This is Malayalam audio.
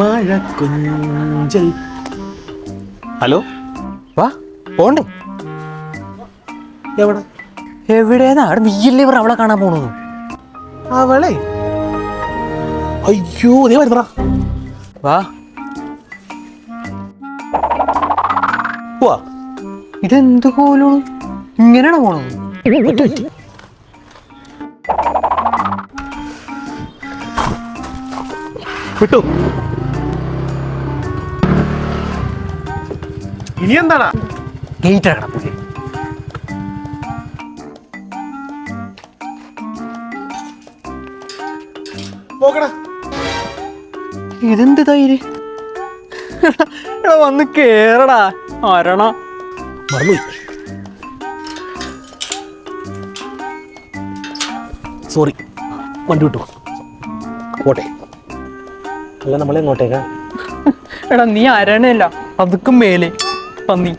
മഴക്കുഞ്ചൽ. ഹലോ? വാ പോണ്ടേ. എവിടെ? എവിടെയാ അവിടെ നീയല്ലേ ഇവർ അവളെ കാണാൻ പോണത്. അവളെ? അയ്യോ നീ വരുന്നടാ വാ. പോവാ ഇതെന്ത് പോലും ഇങ്ങനെയാണ് പോണത്? വിട്ടു. ഇനി എന്താടാ ഗേറ്റ് അടക്കണം പുള്ളി നോക്കടാ ഇതെന്ത് തൈര്? എടാ വന്ന് കേറടാ. മരണ മറന്നുപോയി സോറി വണ്ടി വിട്ടു. പോട്ടെ. അല്ല നമ്മളെ എങ്ങോട്ടേക്കാ എടാ നീ അരണല്ല അതുക്കും മേലെ. പന്നി